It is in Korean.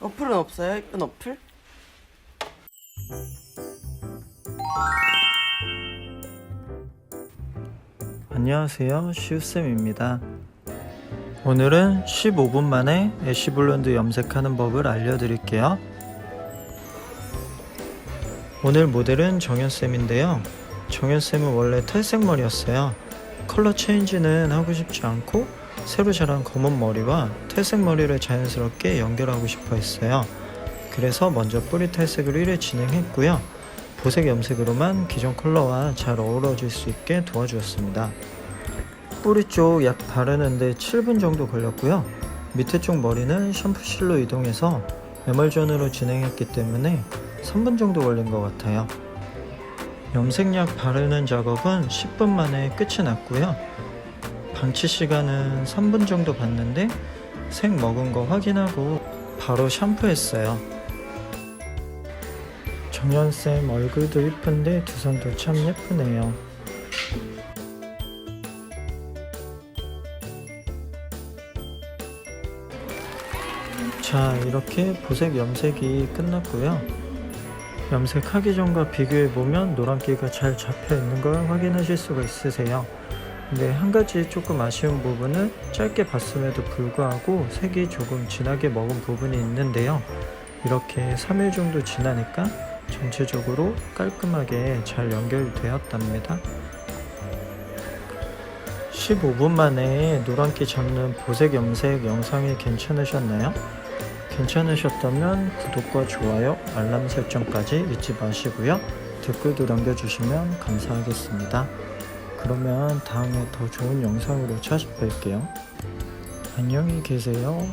어플은 없어요? 이쁜 어플? 안녕하세요. 시우쌤입니다. 오늘은 15분 만에 애쉬블론드 염색하는 법을 알려드릴게요. 오늘 모델은 정현쌤인데요. 정현쌤은 원래 탈색머리였어요. 컬러 체인지는 하고 싶지 않고 새로 자란 검은 머리와 탈색 머리를 자연스럽게 연결하고 싶어 했어요 그래서 먼저 뿌리 탈색을 1회 진행했고요 보색 염색으로만 기존 컬러와 잘 어우러질 수 있게 도와주었습니다. 뿌리 쪽 약 바르는데 7분 정도 걸렸고요. 밑에 쪽 머리는 샴푸실로 이동해서 에멀전으로 진행했기 때문에 3분 정도 걸린 것 같아요. 염색약 바르는 작업은 10분 만에 끝이 났고요. 방치 시간은 3분 정도 봤는데 색 먹은 거 확인하고 바로 샴푸했어요. 정연쌤 얼굴도 이쁜데 두상도 참 예쁘네요. 자, 이렇게 보색 염색이 끝났고요. 염색하기 전과 비교해 보면 노란기가 잘 잡혀 있는 걸 확인하실 수가 있으세요. 근데 한 가지 조금 아쉬운 부분은 짧게 봤음에도 불구하고 색이 조금 진하게 먹은 부분이 있는데요. 이렇게 3일 정도 지나니까 전체적으로 깔끔하게 잘 연결되었답니다. 15분 만에 노란기 잡는 보색 염색 영상이 괜찮으셨나요? 괜찮으셨다면 구독과 좋아요, 알람 설정까지 잊지 마시고요. 댓글도 남겨주시면 감사하겠습니다. 그러면 다음에 더 좋은 영상으로 찾아뵐게요. 안녕히 계세요.